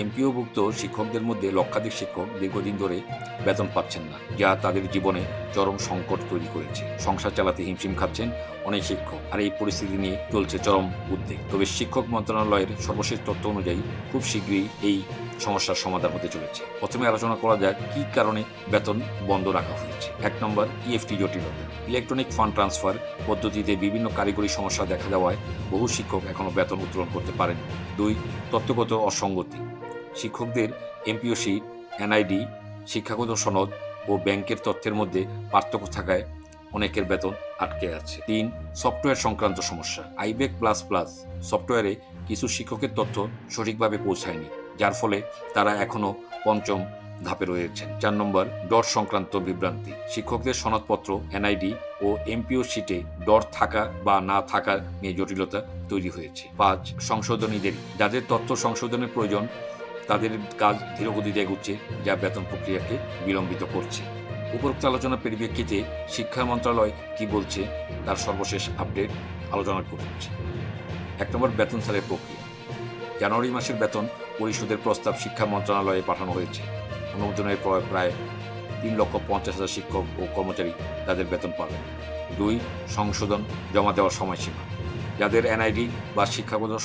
এমপিওভুক্ত শিক্ষকদের মধ্যে লক্ষাধিক শিক্ষক দীর্ঘদিন ধরে বেতন পাচ্ছেন না। যা তাদের জীবনে চরম সংকট তৈরি করেছে। সংসার চালাতে হিমশিম খাচ্ছেন অনেক শিক্ষক আর এই পরিস্থিতি নিয়ে চলছে চরম উদ্বেগ। তবে শিক্ষক মন্ত্রণালয়ের সর্বশেষ তথ্য অনুযায়ী খুব শীঘ্রই এই সমস্যার সমাধান হতে চলেছে। প্রথমে আলোচনা করা যাক কী কারণে বেতন বন্ধ রাখা হয়েছে। এক নম্বর ইএফটি জটিলতা। ইলেকট্রনিক ফান্ড ট্রান্সফার পদ্ধতিতে বিভিন্ন কারিগরি সমস্যা দেখা দেওয়ায় বহু শিক্ষক এখনও বেতন উত্তোলন করতে পারেন দুই তত্ত্বগত অসঙ্গতি। শিক্ষকদের এমপিও শিট এনআইডি, শিক্ষাগত সনদ ও ব্যাংকের তথ্যের মধ্যে পার্থক্য থাকায় অনেকের বেতন আটকে আছে। তিন, সফটওয়্যার সংক্রান্ত সমস্যা। আইবেক প্লাস প্লাস সফটওয়্যারে কিছু শিক্ষকের তথ্য সঠিকভাবে পৌঁছায়নি, যার ফলে তারা এখনও পঞ্চম ধাপে রয়েছেন। চার নম্বর, ডট সংক্রান্ত বিভ্রান্তি। শিক্ষকদের সনদপত্র, এনআইডি ও এমপিও শিটে ডট থাকা বা না থাকা নিয়ে জটিলতা তৈরি হয়েছে। পাঁচ সংশোধনীদের যাদের তথ্য সংশোধনের প্রয়োজন তাদের কাজ ধীরগতিতে এগুচ্ছে, যা বেতন প্রক্রিয়াকে বিলম্বিত করছে। উপরোক্ত আলোচনার পরিপ্রেক্ষিতে শিক্ষা মন্ত্রণালয় কি বলছে, তার সর্বশেষ আপডেট আলোচনা করছে। এক নম্বর, বেতন ছাড়ের প্রক্রিয়া। জানুয়ারি মাসের বেতন পরিশোধের প্রস্তাব শিক্ষা মন্ত্রণালয়ে পাঠানো হয়েছে। অনুমোদনের পর প্রায় তিন লক্ষ পঞ্চাশ হাজার শিক্ষক ও কর্মচারী তাদের বেতন পাবেন। দুই, সংশোধন জমা দেওয়ার সময়সীমা। যাদের এনআইডি বা শিক্ষাগত